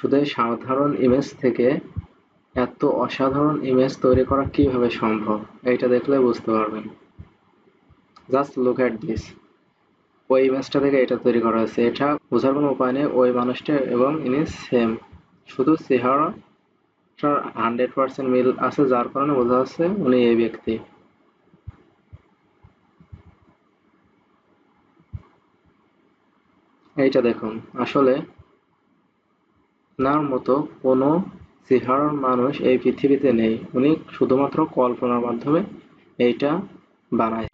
শুধু সাধারণ ইমেজ থেকে এত অসাধারণ ইমেজ তৈরি করা কীভাবে সম্ভব? এইটা দেখলে বুঝতে পারবেন। জাস্ট লুক অ্যাট দিস ওই ইমেজটা থেকে এটা তৈরি করা হয়েছে। এটা বোঝার কোনো উপায় নেই। ওই মানুষটা এবং ইনি সেম শুধু চেহারাটার হান্ড্রেড পার্সেন্ট মিল আছে, যার কারণে বোঝা যাচ্ছে উনি এই ব্যক্তি। এইটা দেখুন। আসলে নার মতো কোনো চেহারার মানুষ এই পৃথিবীতে নেই। উনি শুধুমাত্র কল্পনার মাধ্যমে এইটা বানায়।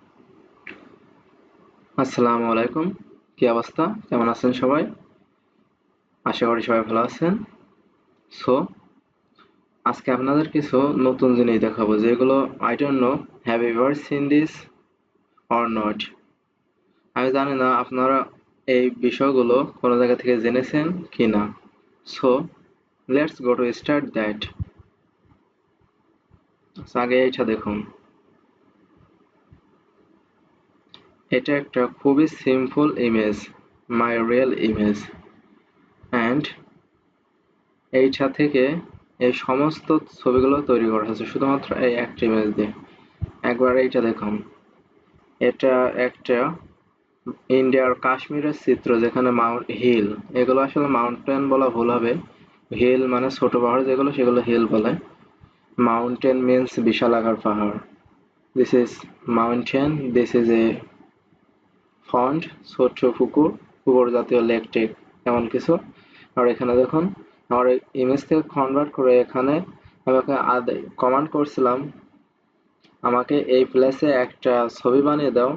আসসালামু আলাইকুম। কি অবস্থা? কেমন আছেন সবাই? আশা করি সবাই ভালো আছেন। সো আজকে আপনাদের কিছু নতুন জিনিস দেখাবো, যেগুলো I don't know have ever seen this or not আমি জানি না আপনারা এই বিষয়গুলো কোনো জায়গা থেকে জেনেছেন কি না so let's go to start that আগে এইটা দেখুন। এটা একটা খুবই simple image my real image and এইটা থেকে এই সমস্ত ছবিগুলো তৈরি করা হয়েছে, শুধুমাত্র এই একটা ইমেজ দিয়ে। একবার এইটা দেখুন। এটা একটা ইন্ডিয়ার কাশ্মীরের চিত্র যেখানে মাউন্ট হিল এগুলো আসলে মাউন্টেন বলা ভুল হবে। হিল মানে ছোট পাহাড় যেগুলো, সেগুলো হিল বলে। মাউন্টেন মিনস বিশাল আকার পাহাড়। This is mountain this is a pond ছোট্ট পুকুর পুকুর জাতীয় লেক টেক এমন কিছু। আর এখানে দেখুন, আমার ইমেজ থেকে কনভার্ট করে এখানে আমাকে কমান্ড করছিলাম, আমাকে এই প্লেসে একটা ছবি বানিয়ে দাও।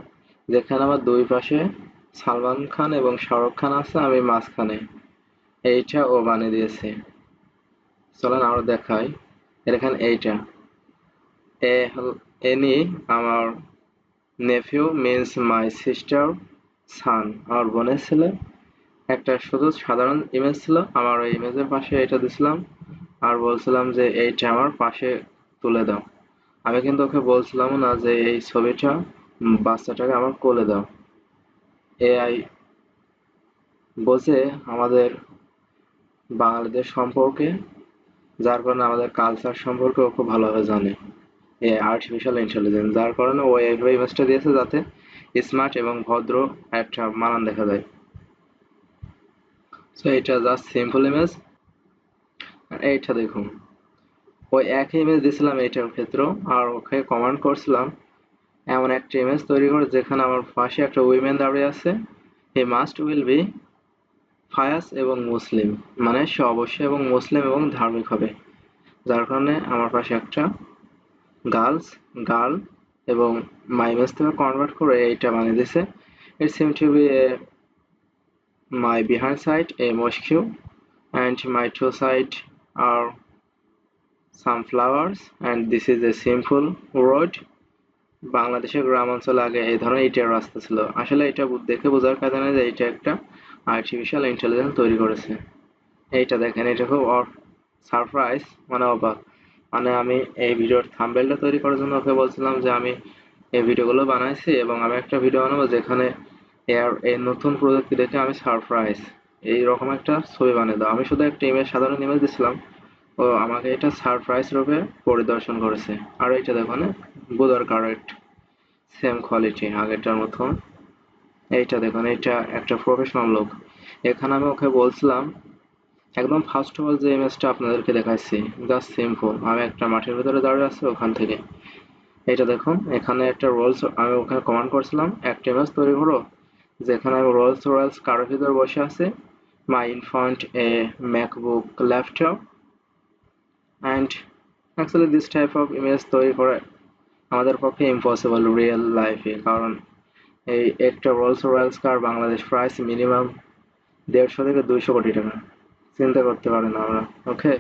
যেখানে আমার দুই পাশে সালমান খান এবং শাহরুখ খান আছে, আমি মাঝখানে। এইটা ও বানিয়ে দিয়েছে। চলেন আরও দেখাই। এখানে এইটা। এ এনি আমার nephew means my sister son আমার বোনের ছেলে। একটা শুধু সাধারণ ইমেজ ছিল, আমার ওই ইমেজের পাশে এটা দিছিলাম। আর বলছিলাম যে এইটা আমার পাশে তুলে দাও। আমি কিন্তু ওকে বলছিলাম না যে এই ছবিটা বাচ্চাটাকে আমার কোলে দাও। এআই বোঝে আমাদের বাঙালিদের সম্পর্কে, যার কারণে আমাদের কালচার সম্পর্কে খুব ভালোভাবে জানে। এ আর্টিফিশিয়াল ইন্টেলিজেন্স যার কারণে ও এইভাবে ইমেজটা দিয়েছে যাতে স্মার্ট এবং ভদ্র একটা মানান দেখা যায়। সো এটা জাস্ট সিম্পল ইমেজ এইটা দেখুন। ওই একই ইমেজ দিয়েছিলাম এইটার ক্ষেত্রেও, আর ওকে কমান্ড করছিলাম এমন একটা ইমেজ তৈরি করে যেখানে আমার পাশে একটা উইমেন দাঁড়িয়ে আছে। He must will be pious এবং মুসলিম। মানে সে অবশ্যই এবং মুসলিম এবং ধার্মিক হবে। যার কারণে আমার পাশে একটা গার্লস গার্ল এবং মাই ইমেজ থেকে কনভার্ট করে এইটা বানিয়ে দিছে। It seem to be a my behind side, a mosque and my two side are some flowers, and this is a simple বাংলাদেশের গ্রাম অঞ্চলে আগে এই ধরনের ইটের রাস্তা ছিল। আসলে এটা দেখে বোঝার কথা না যে এটা একটা আর্টিফিশিয়াল ইন্টেলিজেন্স তৈরি করেছে। এইটা দেখেন, এটা খুব সারপ্রাইজ মানে অবাক। মানে আমি এই ভিডিওর থাম্বেলটা তৈরি করার জন্য ওকে বলছিলাম যে আমি এই ভিডিওগুলো বানাইছি এবং আমি একটা ভিডিও বানাবো যেখানে এর এই নতুন প্রযুক্তি দেখে আমি সারপ্রাইজ এই রকম একটা ছবি বানিয়ে দাও। আমি শুধু একটা ইমেজ সাধারণ ইমেজ দিছিলাম। ও আমাকে এটা সারপ্রাইজ রূপে পরিদর্শন করেছে। আর এটা দেখো না বোধার কারেক্ট সেম কোয়ালিটি আগেরটার মতো। এইটা দেখুন এটা একটা প্রফেশনাল লোক এখানে আমি ওকে বলছিলাম, একদম ফার্স্ট অফ অল যে ইমেজটা আপনাদেরকে দেখাচ্ছি জাস্ট সিম্পল আমি একটা মাঠের ভিতরে দাঁড়িয়ে আছি, ওখান থেকে। এটা দেখুন, এখানে একটা রোলস আমি ওখানে কমান্ড করছিলাম, একটা ইমেজ তৈরি করো, যেখানে আমি রোলস রয়েলস কারোর ভিতরে বসে আছে। My in front a MacBook laptop and actually this type of image তৈরি করে আমাদের পক্ষে ইম্পসিবল রিয়েল লাইফে কারণ এই একটা Rolls Royce car Bangladesh price minimum দেড়শো থেকে দুইশো কোটি টাকা। চিন্তা করতে পারেন আমরা ওকে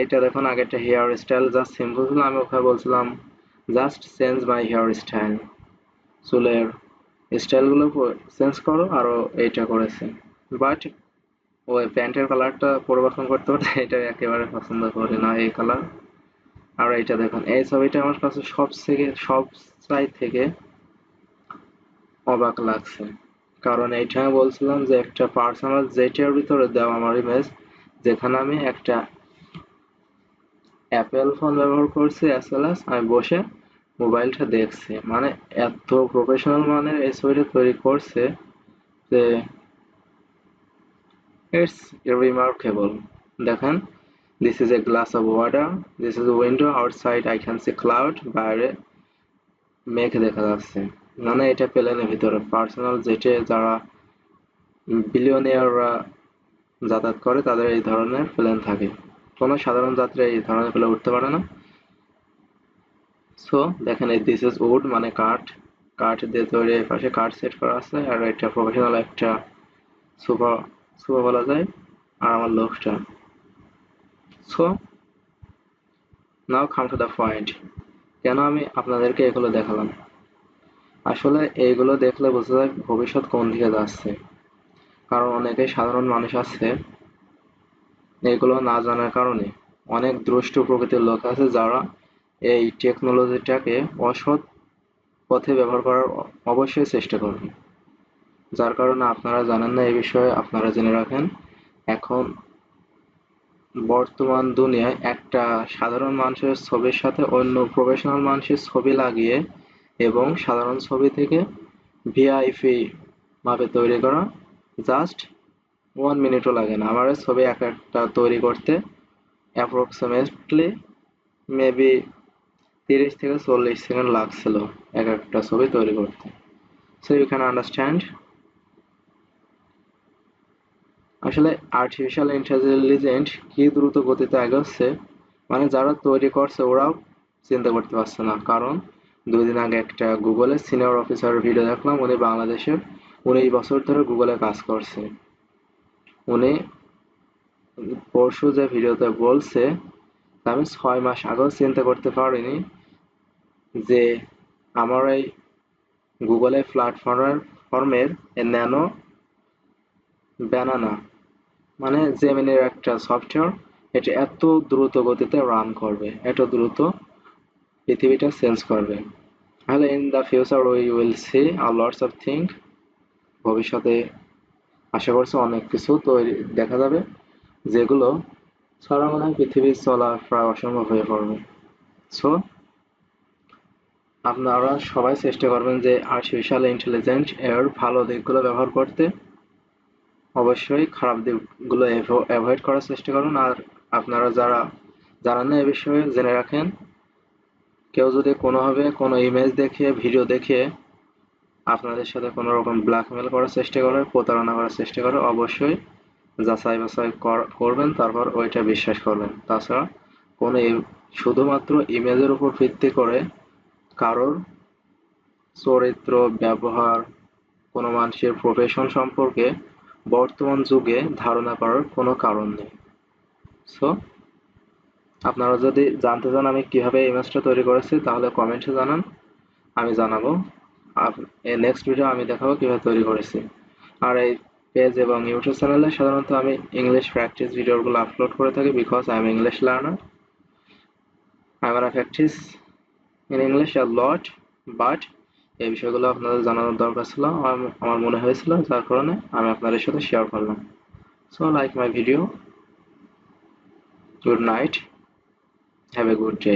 এটা দেখুন আগে একটা হেয়ার স্টাইল জাস্ট সিম্পল ছিল আমি ওখানে বলছিলাম just change my hair style চুলের স্টাইলগুলো চেঞ্জ করো আরও এইটা করেছে। বাট ওই প্যান্টের কালারটা পরিবর্তন করতে পারতে এটা একেবারে পছন্দ করি না, এই কালার। আর এইটা দেখুন, এই ছবিটা আমার কাছে সব থেকে, সব সাইড থেকে অবাক লাগছে। কারণ এইটা আমি বলছিলাম যে একটা পার্সোনাল জেটের ভিতরে দেওয়া আমার ইমেজ যেখানে আমি একটা অ্যাপেল ফোন ব্যবহার করছি অ্যাজ ওয়েল আমি বসে মোবাইলটা দেখছি। মানে এত প্রফেশনাল মানের এই ছবিটা তৈরি করছে যে ইটস রিমার্কেবল দেখেন this is a glass of water this is window outside I can see cloud বাইরে মেঘ দেখা যাচ্ছে। মানে এটা প্লেনের ভিতরে। পার্সোনাল জেটে যারা বিলিয়নিয়াররা যাতায়াত করে, তাদের এই ধরনের প্লেন থাকে। কোনো সাধারণ যাত্রী এই ধরনের প্লেন উঠতে পারে না। সো দেখেন, এই দিস ইজ উড মানে কাঠ। কাঠ দিয়ে তৈরি পাশে কাঠ সেট করা আছে। আর এটা প্রফেশনাল একটা সুপার সুপার বলা যায়, আর আমার লোকটা so, now come to the point কেন আমি আপনাদেরকে এগুলো দেখালাম? আসলে এইগুলো দেখলে বোঝা যায় ভবিষ্যৎ কোন দিকে যাচ্ছে। কারণ অনেকে সাধারণ মানুষ আছে, এগুলো না জানার কারণে। অনেক দ্রষ্ট প্রকৃতির লোক আছে যারা এই টেকনোলজিটাকে অসৎ পথে ব্যবহার করার অবশ্যই চেষ্টা করবে। যার কারণে আপনারা জানেন না এই বিষয়ে, আপনারা জেনে রাখেন। এখন বর্তমান দুনিয়ায় একটা সাধারণ মানুষের ছবির সাথে অন্য প্রফেশনাল মানুষের ছবি লাগিয়ে এবং সাধারণ ছবি থেকে ভিআইপি ভাবে তৈরি করা জাস্ট ওয়ান মিনিটও লাগে না। আমার ছবি এক একটা তৈরি করতে অ্যাপ্রক্সিমেটলি মেবি তিরিশ থেকে চল্লিশ সেকেন্ড লাগছিল এক একটা ছবি তৈরি করতে। সো ইউ ক্যান আন্ডারস্ট্যান্ড আসলে আর্টিফিশিয়াল ইন্টেলিজেন্ট কি দ্রুত গতিতে এগোচ্ছে? মানে যারা তৈরি করছে ওরাও চিন্তা করতে পারছে না। কারণ দুই দিন আগে একটা গুগলের সিনিয়র অফিসার ভিডিও দেখলাম, উনি বাংলাদেশের উনিশ বছর ধরে গুগলে কাজ করছে। উনি পরশু যে ভিডিওতে বলছে, আমি ছয় মাস আগেও চিন্তা করতে পারিনি যে আমার এই গুগলের প্ল্যাটফর্মের ফর্মের ন্যানো ব্যানানা মানে জেমিনের একটা সফটওয়্যার এটা এত দ্রুত গতিতে রান করবে, এত দ্রুত পৃথিবীটা চেঞ্জ করবে। তাহলে in the future we will see R lots of think ভবিষ্যতে আশা করছি অনেক কিছু তৈরি, দেখা যাবে, যেগুলো ছাড়া মনে হয় পৃথিবীর চলা প্রায় অসম্ভব হয়ে পড়বে। সো আপনারা সবাই চেষ্টা করবেন যে আর্টিফিশিয়াল ইন্টেলিজেন্স এর ভালো দিকগুলো ব্যবহার করতে। অবশ্যই খারাপ দিকগুলো অ্যাভয়েড করার চেষ্টা করুন। আর আপনারা যারা জানেন না এ বিষয়ে জেনে রাখেন, কেউ যদি কোনোভাবে কোনো ইমেজ দেখে ভিডিও দেখে আপনাদের সাথে কোনো রকম ব্ল্যাকমেল করার চেষ্টা করে, প্রতারণা করার চেষ্টা করে, অবশ্যই যাচাই বাছাই করবেন, তারপর ওইটা বিশ্বাস করবেন। তাছাড়া কোনো শুধুমাত্র ইমেজের উপর ভিত্তি করে কারোর চরিত্র, ব্যবহার, কোনো মানুষের প্রফেশন সম্পর্কে বর্তমান যুগে ধারণা করার কোনো কারণ নেই। সো আপনারা যদি জানতে চান আমি কীভাবে ইমেজটা তৈরি করেছি, তাহলে কমেন্টে জানান। আমি জানাব। নেক্সট ভিডিও আমি দেখাবো কীভাবে তৈরি করেছি। আর এই পেজ এবং ইউটিউব চ্যানেলে সাধারণত আমি ইংলিশ প্র্যাকটিস ভিডিওগুলো আপলোড করে থাকি because I am English learner I am practice in English a lot but এই বিষয়গুলো আপনাদের জানানোর দরকার ছিল। আমার মনে হয়েছিল, যার কারণে আমি আপনাদের সাথে শেয়ার করলাম। So like my video good night have a good day